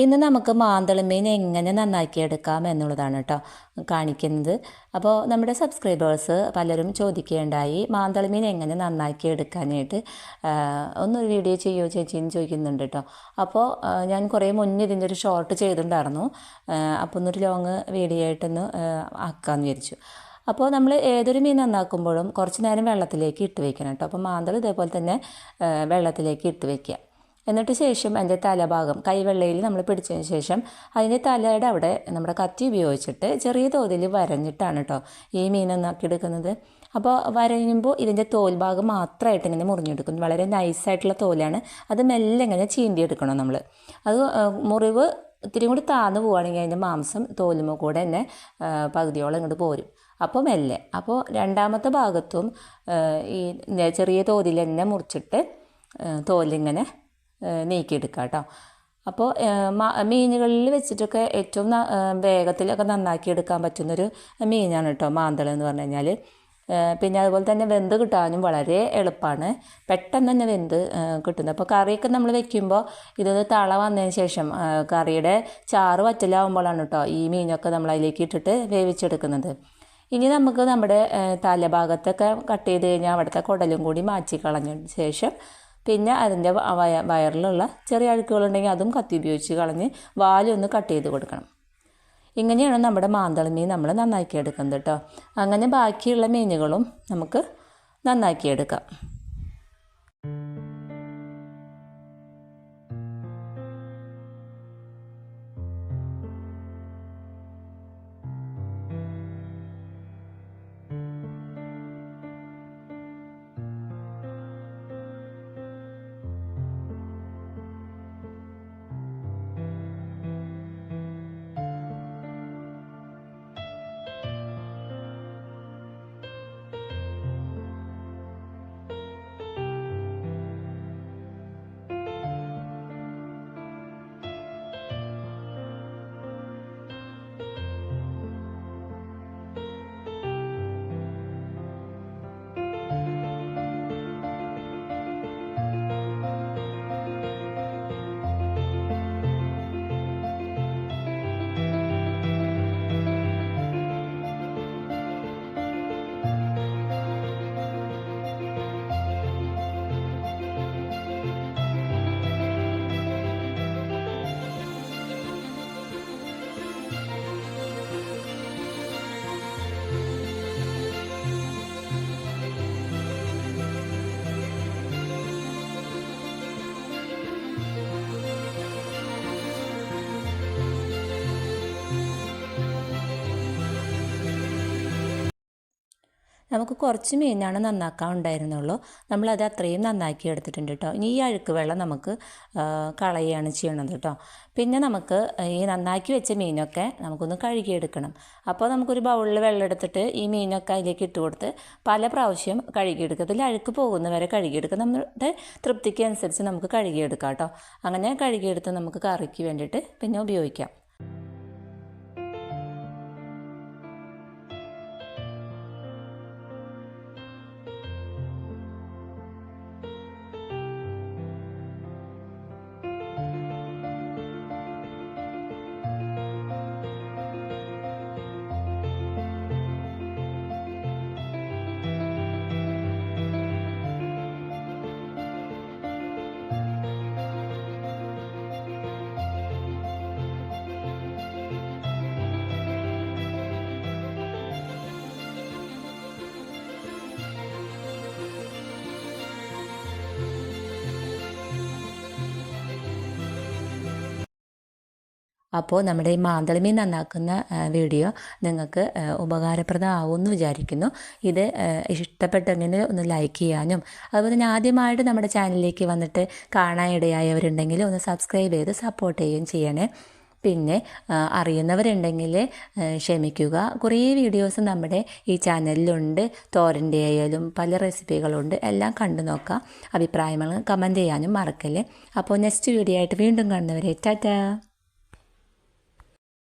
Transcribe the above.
ഇന്ന് നമുക്ക് മാന്തളിമീൻ എങ്ങനെ നന്നാക്കി എടുക്കാം എന്നുള്ളതാണ് കേട്ടോ കാണിക്കുന്നത്. അപ്പോൾ നമ്മുടെ സബ്സ്ക്രൈബേഴ്സ് പലരും ചോദിക്കുകയുണ്ടായി മാന്തളിമീൻ എങ്ങനെ നന്നാക്കി എടുക്കാനായിട്ട് ഒന്നൊരു വീഡിയോ ചെയ്യുമോ ചേച്ചിന്ന് ചോദിക്കുന്നുണ്ട് കേട്ടോ. അപ്പോൾ ഞാൻ കുറേ മുന്നേ ഇതിന്റെ ഒരു ഷോർട്ട് ചെയ്തിട്ടുണ്ടായിരുന്നു അപ്പോൾ ഒന്നൊരു ലോങ് വീഡിയോ ആയിട്ടൊന്ന് ആക്കാമെന്ന് വിചാരിച്ചു. അപ്പോൾ നമ്മൾ ഏതൊരു മീൻ നന്നാക്കുമ്പോഴും കുറച്ച് നേരം വെള്ളത്തിലേക്ക് ഇട്ട് വയ്ക്കണം കേട്ടോ. അപ്പോൾ മാന്തൾ ഇതേപോലെ തന്നെ വെള്ളത്തിലേക്ക് ഇട്ട് വെക്കുക. എന്നിട്ട് ശേഷം അതിന്റെ തലഭാഗം കൈവെള്ളയിൽ നമ്മൾ പിടിച്ചതിന് ശേഷം അതിന്റെ തലയുടെ അവിടെ നമ്മുടെ കത്തി ഉപയോഗിച്ചിട്ട് ചെറിയ തോതിൽ വരഞ്ഞിട്ടാണ് കേട്ടോ ഈ മീൻ ഒന്നാക്കി എടുക്കുന്നത്. അപ്പോൾ വരയുമ്പോൾ ഇതിന്റെ തോൽഭാഗം മാത്രമായിട്ട് ഇങ്ങനെ മുറിഞ്ഞെടുക്കും വളരെ നൈസായിട്ടുള്ള തോലാണ്. അത് മെല്ലെ ഇങ്ങനെ ചീന്തിയെടുക്കണം നമ്മൾ. അത് മുറിവ് ഇത്തിരി കൂടി താന്നു പോവുകയാണെങ്കിൽ അതിന്റെ മാംസം തോലുമ്പോൾ കൂടെ തന്നെ പകുതിയോളം ഇങ്ങോട്ട് പോരും. അപ്പോൾ മെല്ലെ. അപ്പോൾ രണ്ടാമത്തെ ഭാഗത്തും ഈ ചെറിയ തോതിൽ തന്നെ മുറിച്ചിട്ട് തോലിങ്ങനെ നീക്കിയെടുക്കുക കേട്ടോ അപ്പോൾ മീനുകളിൽ വെച്ചിട്ടൊക്കെ ഏറ്റവും വേഗത്തിലൊക്കെ നന്നാക്കി എടുക്കാൻ പറ്റുന്നൊരു മീനാണ് കേട്ടോ മാന്തൾ എന്ന് പറഞ്ഞു കഴിഞ്ഞാൽ പിന്നെ അതുപോലെ തന്നെ വെന്ത് കിട്ടാനും വളരെ എളുപ്പമാണ് പെട്ടെന്ന് തന്നെ വെന്ത് കിട്ടുന്നത്. അപ്പോൾ കറിയൊക്കെ നമ്മൾ വെക്കുമ്പോൾ ഇതൊന്ന് തള വന്നതിന് ശേഷം കറിയുടെ ചാറ് വറ്റലാവുമ്പോഴാണ് കേട്ടോ ഈ മീനൊക്കെ നമ്മൾ അതിലേക്ക് ഇട്ടിട്ട് വേവിച്ചെടുക്കുന്നത്. ഇനി നമുക്ക് നമ്മുടെ തലഭാഗത്തൊക്കെ കട്ട് ചെയ്ത് കഴിഞ്ഞാൽ അവിടുത്തെ കുടലും കൂടി മാറ്റി കളഞ്ഞതിന് ശേഷം പിന്നെ അതിന്റെ വയ വയറിലുള്ള ചെറിയ അഴുക്കുകളുണ്ടെങ്കിൽ അതും കത്തി ഉപയോഗിച്ച് കളഞ്ഞ് വാലൊന്ന് കട്ട് ചെയ്ത് കൊടുക്കണം. ഇങ്ങനെയാണ് നമ്മുടെ മാന്തള മീൻ നമ്മൾ നന്നാക്കി എടുക്കുന്നത് കേട്ടോ. അങ്ങനെ ബാക്കിയുള്ള മീനുകളും നമുക്ക് നന്നാക്കിയെടുക്കാം. നമുക്ക് കുറച്ച് മീനാണ് നന്നാക്കാൻ ഉണ്ടായിരുന്നുള്ളൂ നമ്മളത് അത്രയും നന്നാക്കി എടുത്തിട്ടുണ്ട് കേട്ടോ ഇനി ഈ അഴുക്ക് വെള്ളം നമുക്ക് കളയുകയാണ് ചെയ്യണത് കേട്ടോ പിന്നെ നമുക്ക് ഈ നന്നാക്കി വെച്ച മീനൊക്കെ നമുക്കൊന്ന് കഴുകിയെടുക്കണം. അപ്പോൾ നമുക്കൊരു ബൗളിൽ വെള്ളം എടുത്തിട്ട് ഈ മീനൊക്കെ അതിലേക്ക് ഇട്ട് കൊടുത്ത് പല പ്രാവശ്യം കഴുകിയെടുക്കുക. അതിൽ അഴുക്ക് പോകുന്നവരെ കഴുകിയെടുക്കുക. നമ്മുടെ തൃപ്തിക്ക് അനുസരിച്ച് നമുക്ക് കഴുകിയെടുക്കാം കേട്ടോ അങ്ങനെ കഴുകിയെടുത്ത് നമുക്ക് കറിക്ക് വേണ്ടിയിട്ട് പിന്നെ ഉപയോഗിക്കാം. അപ്പോൾ നമ്മുടെ ഈ മാന്തളിമീൻ നന്നാക്കുന്ന വീഡിയോ നിങ്ങൾക്ക് ഉപകാരപ്രദമാവും എന്ന് വിചാരിക്കുന്നു. ഇത് ഇഷ്ടപ്പെട്ടെങ്കിൽ ഒന്ന് ലൈക്ക് ചെയ്യാനും അതുപോലെ തന്നെ ആദ്യമായിട്ട് നമ്മുടെ ചാനലിലേക്ക് വന്നിട്ട് കാണാനിടയായവരുണ്ടെങ്കിൽ ഒന്ന് സബ്സ്ക്രൈബ് ചെയ്ത് സപ്പോർട്ട് ചെയ്യുകയും ചെയ്യണേ. പിന്നെ അറിയുന്നവരുണ്ടെങ്കിൽ ക്ഷമിക്കുക. കുറേ വീഡിയോസ് നമ്മുടെ ഈ ചാനലിലുണ്ട്. തോരന്റെ ആയാലും പല റെസിപ്പികളുണ്ട്. എല്ലാം കണ്ടു നോക്കാം. അഭിപ്രായങ്ങൾ കമന്റ് ചെയ്യാനും മറക്കല്ലേ. അപ്പോൾ നെക്സ്റ്റ് വീഡിയോ ആയിട്ട് വീണ്ടും കാണുന്നവരെ ടാറ്റാ!